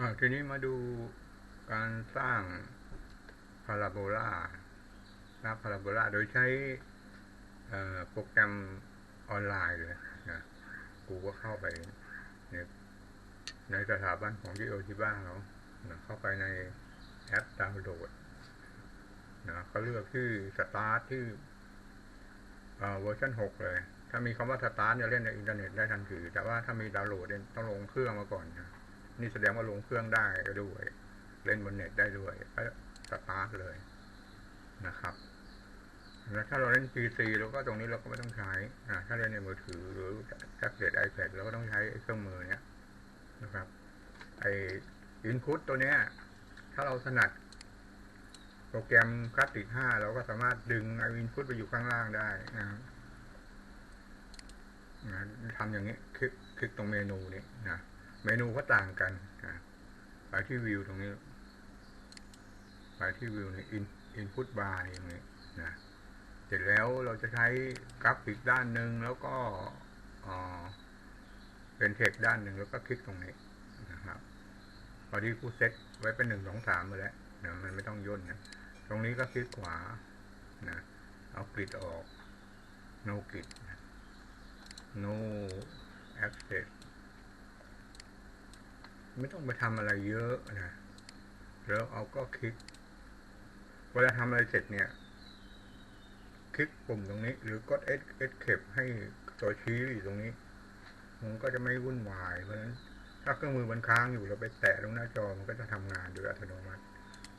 อ่าทีนี้มาดูการสร้างพาราโบลาสร้างพาราโบลาโดยใช้โปรแกรมออนไลน์เลยนะกูก็เข้าไปในในสถาบันของที่โอชิบ้านเขานะเข้าไปในแอปดาวน์โหลดนะเขาเลือกที่สตาร์ทที่เวอร์ชันหกเลย ถ้ามีคำว่าสตาร์ทจะเล่นในอินเทอร์เน็ตได้ทันทีแต่ว่าถ้ามีดาวน์โหลดต้องลงเครื่องมาก่อนนะ นี่แสดงว่าลงเครื่องได้ก็ด้วย เล่นบนเน็ตได้ด้วยก็สตาร์ทเลยนะครับแล้วถ้าเราเล่น PC เราก็ตรงนี้เราก็ไม่ต้องใช้ถ้าเล่นในมือถือหรือแท็บเล็ตไอแพดเราก็ต้องใช้เครื่องมือเนี้ยนะครับ ไออินพุตตัวเนี้ย ถ้าเราถนัดโปรแกรมกราฟิกห้าเราก็สามารถดึงไออินพุตไปอยู่ข้างล่างได้นะทำอย่างนี้คลิกคลิกตรงเมนูนี้นะ เมนูก็ต่างกันนะไปที่วิวตรงนี้ ไปที่วิวในอินอินพุตบาร์ตรงนี้นะเสร็จแล้วเราจะใช้กราฟิกด้านหนึ่งแล้วก็เป็นเทคด้านหนึ่งแล้วก็คลิกตรงนี้นะครับพอดีกูเซ็ตไว้เป็นหนึ่งสองสามมาแล้วนะมันไม่ต้องย่นนะตรงนี้ก็คลิกขวานะเอากริดออก no กริด no access ไม่ต้องไปทำอะไรเยอะนะแล้วเอาก็คลิก เวลาทำอะไรเสร็จเนี่ย คลิกปุ่มตรงนี้ หรือกด S S เข็บให้ตัวชี้อยู่ตรงนี้ มันก็จะไม่วุ่นวาย เพราะฉะนั้น ถ้าเครื่องมือมันค้างอยู่เราไปแตะตรงหน้าจอมันก็จะทำงานโดยอัตโนมัติ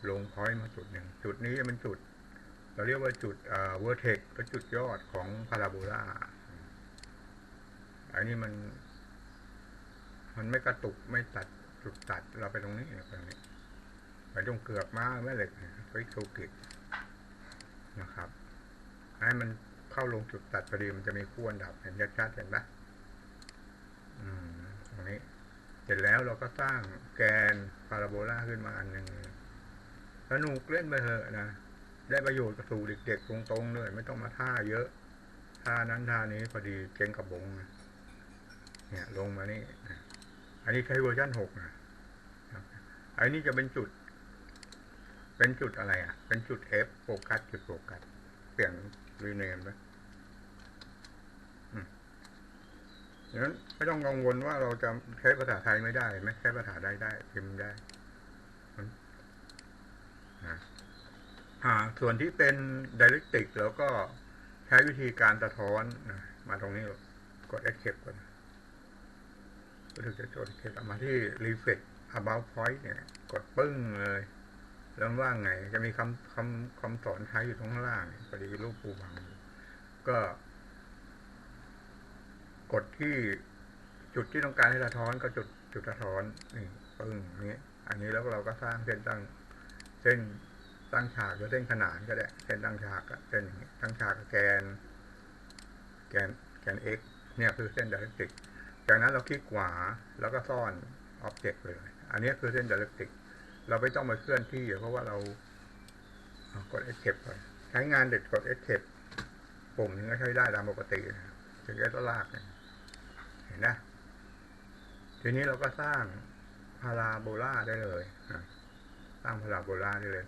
ลงพอยต์มาจุดหนึ่ง จุดนี้จะเป็นจุด เราเรียกว่าจุดเวอร์เทกก็จุดยอดของพาราโบลาอันนี้มัน มันไม่กระตุกไม่ตัด จุดตัดเราไปตรงนี้ตรงนี้ไปตรงเกือกม้าแม่เหล็กไปโชกิดนะครับให้มันเข้าลงจุดตัดพอดีมันจะมีขั้วดับเห็นชัดๆเห็นไหมอืมตรงนี้ เสร็จแล้วเราก็สร้างแกนพาราโบลาขึ้นมาอันหนึ่งสนุกเล่นไปเถอะนะได้ประโยชน์กับสู่เด็กๆตรงๆเลย ไม่ต้องมาท่าเยอะท่านั้นท่านี้พอดีเก่งกับบงเนี่ยลงมานี่ อันนี้ใช้เวอร์ชันหกนะอันนี้จะเป็นจุด เป็นจุดอะไรอะ เป็นจุด F โฟกัสจุดโฟกัสเปลี่ยนรีเนมไปดังนั้นไม่ต้องกังวลว่าเราจะใช้ภาษาไทยไม่ได้ไหมใช้ภาษาได้ได้พิมพ์ได้อ่าส่วนที่เป็นดิเรกติกแล้วก็ใช้วิธีการสะท้อนมาตรงนี้กด escape ก่อน ก็ถึงจะจดเก็บมาที่ reflect about point เนี่ย กดปึ้งเลย แล้วว่าไง จะมีคำคำคำสอนใช้อยู่ตรงข้งล่างพอดีรูปปูบัง ก็ กดที่จุดที่ต้องการให้สะท้อนก็จุดจุดสะท้อนนี่ปึ้งนี้ อันนี้แล้วเราก็สร้างเส้นตั้ง เส้นตั้งฉากหรือเส้นขนานก็ได้ เส้นตั้งฉากกับเส้นอย่างนี้ตั้งฉากกับแกน แกนแกน x เนี่ยคือเส้น directrix จากนั้นเราคลิกขวาแล้วก็ซ่อนอ็อบเจกต์เลย อันนี้คือเส้น directrix เราไม่ต้องมาเคลื่อนที่เพราะว่าเรากด escape ไปใช้งานเด็ดกด escape ปุ่มนี้ก็ใช้ได้ตามปกติถึงจะต้องลากเห็นนะทีนี้เราก็สร้างพาราโบลาได้เลยสร้างพาราโบลาได้เลย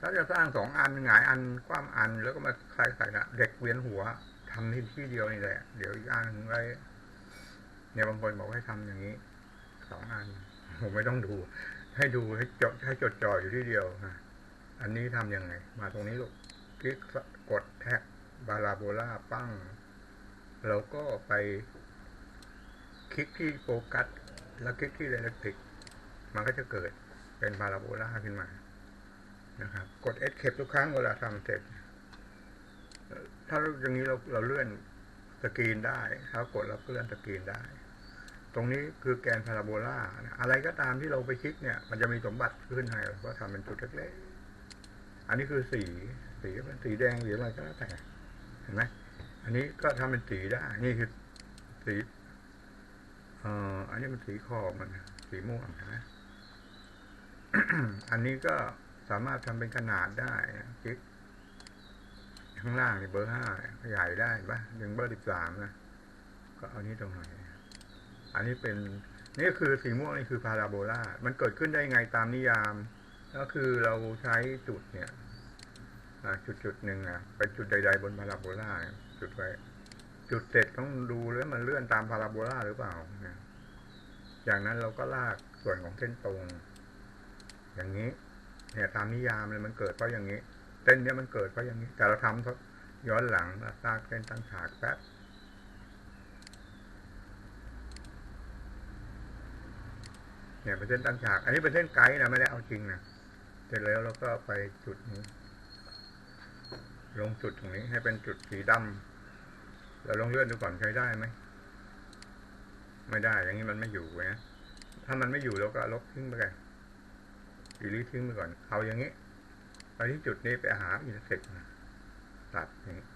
ถ้าจะสร้างสองอันหงายอันคว่ำอันแล้วก็มาคลายใส่นะเด็กเวียนหัวทำที่ที่เดียวนี่แหละ เดี๋ยวอีกอันหนึ่งไว้ เนี่ยบางคนบอกให้ทำอย่างนี้สองอันผมไม่ต้องดู ให้ดูให้จดให้จดจ่ออยู่ที่เดียวนะอันนี้ทํำยังไง มาตรงนี้ลูกคลิกกดแท็บบาลาโบลาปั้งเราก็ไปคลิกที่โฟกัส แล้วคลิกที่เรลติกมันก็จะเกิดเป็นบาลาโบลาขึ้นมานะครับ กดเอสเคปทุกครั้งเวลาทำเสร็จ ถ้าอย่างนี้เราเราเลื่อนสกรีนได้ถ้ากดเราเลื่อนสกรีนได้ ตรงนี้คือแกนพาราโบลาอะไรก็ตามที่เราไปคลิกเนี่ย มันจะมีสมบัติขึ้นให้ว่าทำเป็นจุดเล็กๆ อันนี้คือสี สีเป็นสีแดงหรืออะไรก็แล้วแต่ เห็นไหม อันนี้ก็ทำเป็นสีได้ นี่คือสีเอ่ออันนี้มันสีขอบมัน สีม่วงนะอันนี้ก็สามารถทำเป็นขนาดได้คลิกข้างล่างในเบอร์ห้าขยายได้ปะยังเบอร์สิบสามนะ ก็เอานี้ตรงไหน อันนี้เป็นนี่คือสีม่วงนี่คือพาราโบลา มันเกิดขึ้นได้ไงตามนิยาม ก็คือเราใช้จุดเนี่ยจุดจุดหนึ่งอะเป็นจุดใด ๆ บนพาราโบลาจุดไว้ จุดเสร็จต้องดูแล้วมันเลื่อนตามพาราโบลาหรือเปล่านะอย่างนั้นเราก็ลากส่วนของเส้นตรง อย่างนี้ เนี่ยตามนิยามเลยมันเกิดเพราะอย่างนี้ เส้นเนี้ยมันเกิดเพราะอย่างนี้ แต่เราทำย้อนหลังลากเส้นตั้งฉากแป๊บ เนี่ยเป็นเส้นตั้งฉาก อันนี้เป็นเส้นไกด์นะไม่ได้เอาจริงนะเสร็จแล้วเราก็ไปจุดนี้ ลงจุดตรงนี้ให้เป็นจุดสีดำเราลองเลื่อนดูก่อนใช้ได้ไหมไม่ได้ อย่างนี้มันไม่อยู่นะถ้ามันไม่อยู่เราก็ลบทิ้งไปกันอีลิทิ้งไปก่อน เอาอย่างนี้ไปที่จุดนี้ไปหาอินเสกตัดอย่างนี้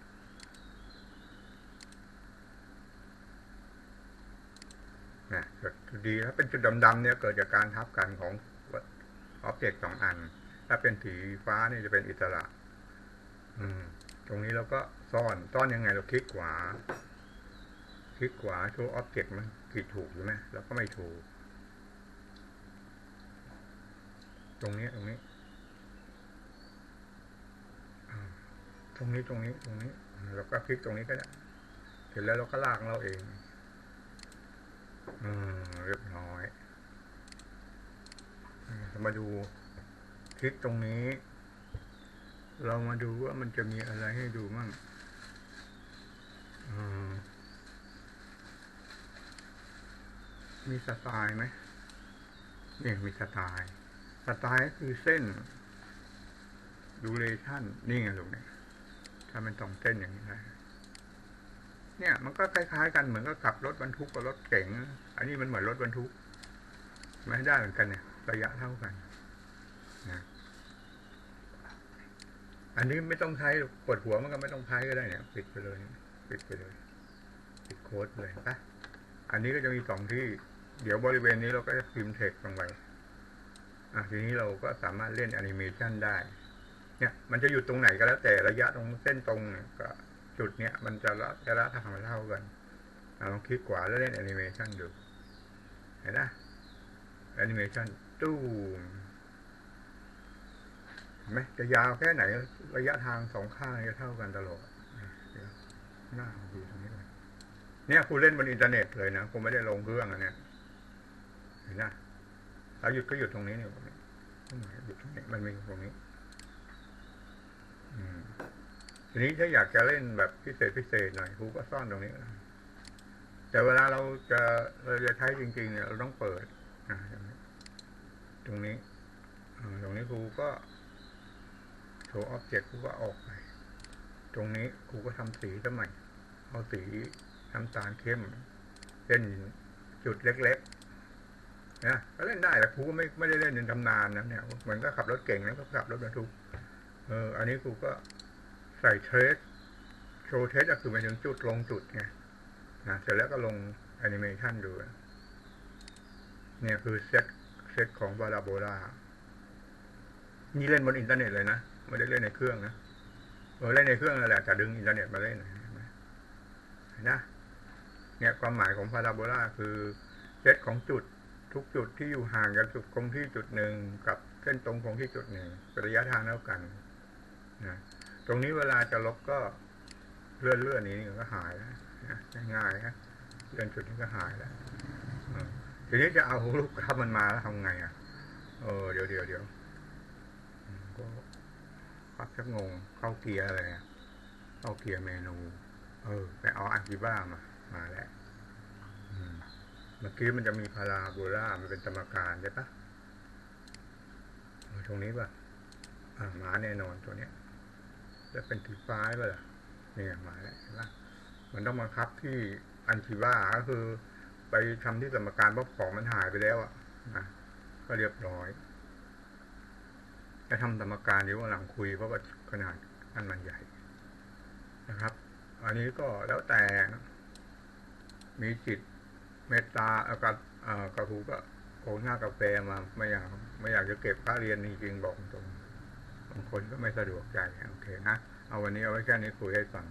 นะจ ดีถ้าเป็นจุดดำๆเนี่ยเกิดจากการทับกันของออบเจกต์สองอัน ถ้าเป็นสีฟ้านี่จะเป็นอิสระ อืม ตรงนี้เราก็ซ่อน ซ่อนยังไงเราคลิกขวา คลิกขวาโชว์ออบเจกต์มันผิดถูกใช่ไหมเราก็ไม่ถูก ตรงนี้ตรงนี้ ตรงนี้ตรงนี้ตรงนี้ เราก็คลิกตรงนี้ก็ได้ เสร็จแล้วเราก็ลากเราเอง อืมเรียบร้อยอื มาดูคลิกตรงนี้ เรามาดูว่ามันจะมีอะไรให้ดูมั่งมีสไตล์ไหมนี่มีสไตล์สไตล์คือเส้นดูเลชั่นนี่ไงลูกเนี่ยถ้ามันต้องเส้นอย่างนี้ได้เนี่ย มันก็คล้าย ๆ กันเหมือนกับขับรถบรรทุกกับรถเก๋ง อันนี้มันเหมือนรถบรรทุกไม่ได้เหมือนกันเนี่ย ระยะเท่ากันนะอันนี้ไม่ต้องใช้ปวดหัวมันก็ไม่ต้องใช้ก็ได้เนี่ย ปิดไปเลย ปิดไปเลย ปิดโค้ดเลยปะอันนี้ก็จะมีสองที่ เดี๋ยวบริเวณนี้เราก็จะพิมพ์เท็กลงไปอะทีนี้เราก็สามารถเล่นแอนิเมชันได้ เนี่ย มันจะอยู่ตรงไหนก็แล้วแต่ระยะตรงเส้นตรงก็จุดเนี้ยมันจะละจะละทางเท่ากันลองคลิกขวาแล้วเล่นแอนิเมชันดู เห็นนะแอนิเมชัน ตู้ไหมจะยาวแค่ไหน ระยะทางสองข้างจะเท่ากันตลอดเดี๋ยวหน้าดูตรงนี้เลยเนี่ยคุณเล่นบนอินเทอร์เน็ตเลยนะคุณไม่ได้ลงเครื่องอันเนี้ยเห็นนะแล้วหยุดก็หยุดตรงนี้เนี่ยตรงนี้หยุดตรงนี้มันมีตรงนี้ อืมทีนี้ถ้าอยากจะเล่นแบบพิเศษพิเศษหน่อยครูก็ซ่อนตรงนี้แต่เวลาเราจะเราจะใช้จริง ๆ เนี่ยเราต้องเปิดอ่า ตรงนี้ตรงนี้ครูก็โชว์ออบเจกต์ครูก็ออกไป ตรงนี้ครูก็ทำสีสมัยเอาสีน้ำตาลเข้มเล่นจุดเล็กๆนะก็เล่นได้แต่ครูก็ไม่ไม่ได้เล่นในตำนานนะเนี่ยเหมือนก็ขับรถเก่งแล้วก็ขับรถบรรทุกเออ อันนี้ครูก็ใส่เทสโชว์เทสก็คือไปถึงจุดลงจุดไงนะเสร็จแล้วก็ลงแอนิเมชันดูเนี่ยคือเซต เซตของบาราโบลานี่เล่นบนอินเทอร์เน็ตเลยนะไม่ได้เล่นในเครื่องนะเออเล่นในเครื่องนั่นแหละแต่ดึงอินเทอร์เน็ตมาเล่นนไหมเห็นะเนี่ยความหมายของพาราโบลาคือเซตของจุดทุกจุดที่อยู่ห่างจากจุดคงที่จุดหนึ่งกับเส้นตรงคงที่จุดหนึ่งระยะทางเท่ากันนะตรงนี้เวลาจะลบก็เลื่อนเลื่อนนี้ก็หายแล้วนะง่ายๆนะเลื่อนจุดนี้ก็หายแล้ว ทีนี้จะเอาลูกค้ามันมาแล้วทำไงอะ เออเดี๋ยวเดี๋ยวเดี๋ยวก็พักชักงงเข้าเกียร์อะไรอะเข้าเกียร์เมนู เออ ไปเอาอากิบ้ามา มาแล้วเมื่อกี้มันจะมีพาราโบลามันเป็นสมการใช่ปะตรงนี้ปะอ่ามาแน่นอนตัวเนี้ยจะเป็นสีฟ้าไปล่ะเนี่ยมาแล้วเห็นปะมันต้องบังคับที่อันทีว่าก็คือ ไปทำที่สมการเพราะของมันหายไปแล้วอะนะก็เรียบร้อยจะทำสมการนี้ว่าหลังคุยเพราะว่าขนาดอันมันใหญ่นะครับ อันนี้ก็แล้วแต่นะมีจิตเมตตาอากับกระครูก็โอนหน้ากาแฟมาไม่อยากไม่อยากจะเก็บค่าเรียนจริงๆบอกตรงบางคนก็ไม่สะดวกใจโอเคนะเอาวันนี้เอาไว้แค่นี้คุยให้ฟัง